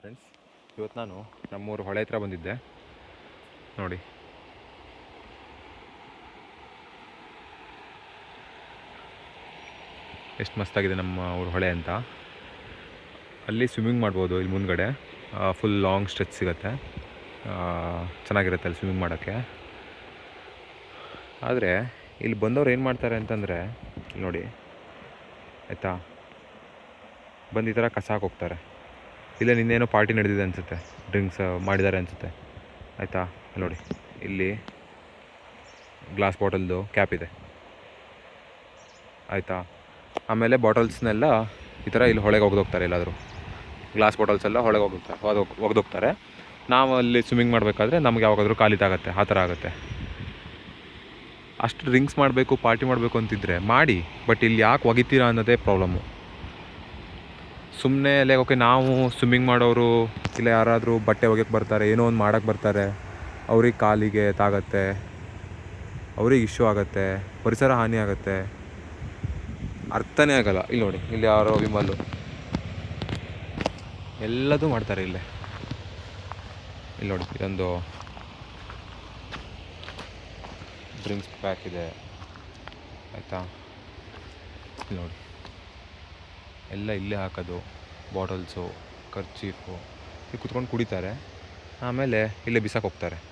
Friends ಇವತ್ತು ನಾನು ನಮ್ಮೂರು ಹೊಳೆ ಹತ್ರ ಬಂದಿದ್ದೆ. ನೋಡಿ. ಎಷ್ಟು ಮಸ್ತಾಗಿದೆ ನಮ್ಮ ಊರು ಹೊಳೆ ಅಂತ. ಅಲ್ಲಿ ಸ್ವಿಮ್ಮಿಂಗ್ ಮಾಡ್ಬೋದು ಇಲ್ಲಿ ಮುಂದ್ಗಡೆ. ಫುಲ್ ಲಾಂಗ್ ಸ್ಟ್ರೆಚ್ ಸಿಗುತ್ತೆ. ಚೆನ್ನಾಗಿರುತ್ತೆ ಅಲ್ಲಿ ಸ್ವಿಮ್ಮಿಂಗ್ ಮಾಡೋಕ್ಕೆ. ಆದರೆ, ಇಲ್ಲಿ ಬಂದವ್ರು ಏನು ಮಾಡ್ತಾರೆ ಅಂತಂದರೆ ನೋಡಿ. ಆಯಿತಾ? ಬಂದು ಈ ಥರ ಕಸ ಹಾಕೋಗ್ತಾರೆ ಇಲ್ಲೇ ನಿನ್ನೇನೋ ಪಾರ್ಟಿ ನಡೆದಿದೆ ಅನಿಸುತ್ತೆ. ಡ್ರಿಂಕ್ಸ್ ಮಾಡಿದ್ದಾರೆ ಅನಿಸುತ್ತೆ. ಆಯಿತಾ? ನೋಡಿ, ಇಲ್ಲಿ ಗ್ಲಾಸ್ ಬಾಟಲ್ದು ಕ್ಯಾಪ್ ಇದೆ. ಆಯಿತಾ? ಆಮೇಲೆ ಬಾಟಲ್ಸ್ನೆಲ್ಲ ಈ ಥರ ಇಲ್ಲಿ ಹೊಳೆಗೆ ಒಗೆದೋಗ್ತಾರೆ ಎಲ್ಲಾದರೂ. ಗ್ಲಾಸ್ ಬಾಟಲ್ಸ್ ಎಲ್ಲ ಹೊಳೆಗೆ ಹೋಗ್ತಾರೆ ಹೋಗ್ ಒಗ್ದೋಗ್ತಾರೆ. ನಾವು ಅಲ್ಲಿ ಸ್ವಿಮ್ಮಿಂಗ್ ಮಾಡಬೇಕಾದ್ರೆ ನಮ್ಗೆ ಯಾವಾಗಾದರೂ ಖಾಲಿದಾಗತ್ತೆ ಆ ಥರ ಆಗುತ್ತೆ. ಅಷ್ಟು ಡ್ರಿಂಕ್ಸ್ ಮಾಡಬೇಕು ಪಾರ್ಟಿ ಮಾಡಬೇಕು ಅಂತಿದ್ರೆ ಮಾಡಿ ಬಟ್ ಇಲ್ಲಿ ಯಾಕೆ ಒಗಿತೀರಾ ಅನ್ನೋದೇ ಪ್ರಾಬ್ಲಮ್ಮು ಸುಮ್ಮನೆ ಲೈಕ್ ಓಕೆ ನಾವು ಸ್ವಿಮ್ಮಿಂಗ್ ಮಾಡೋರು, ಇಲ್ಲ ಯಾರಾದರೂ ಬಟ್ಟೆ ಒಗೆಯಕ್ಕೆ ಬರ್ತಾರೆ, ಏನೋ ಒಂದು ಮಾಡೋಕ್ಕೆ ಬರ್ತಾರೆ, ಅವ್ರಿಗೆ ಕಾಲಿಗೆ ತಾಗತ್ತೆ, ಅವ್ರಿಗೆ ಇಶ್ಯೂ ಆಗುತ್ತೆ, ಪರಿಸರ ಹಾನಿ ಆಗುತ್ತೆ. ಅರ್ಥನೇ ಆಗಲ್ಲ. ಇಲ್ಲಿ ನೋಡಿ, ಇಲ್ಲಿ ಯಾರೋ ವಿಮಲ್ಲು. ಎಲ್ಲದೂ ಮಾಡ್ತಾರೆ ಇಲ್ಲೇ. ಇಲ್ಲಿ ನೋಡಿ, ಇದೊಂದು ಡ್ರಿಂಕ್ಸ್ ಪ್ಯಾಕ್ ಇದೆ. ಆಯಿತಾ? ಇಲ್ಲಿ ನೋಡಿ. ಎಲ್ಲ ಇಲ್ಲೇ ಹಾಕೋದು ಬಾಟಲ್ಸು ಖರ್ಚೀಫು ಇಲ್ಲಿ ಕುತ್ಕೊಂಡು ಕುಡಿತಾರೆ. ಆಮೇಲೆ ಇಲ್ಲೇ ಬಿಸಾಕ್ ಹೋಗ್ತಾರೆ.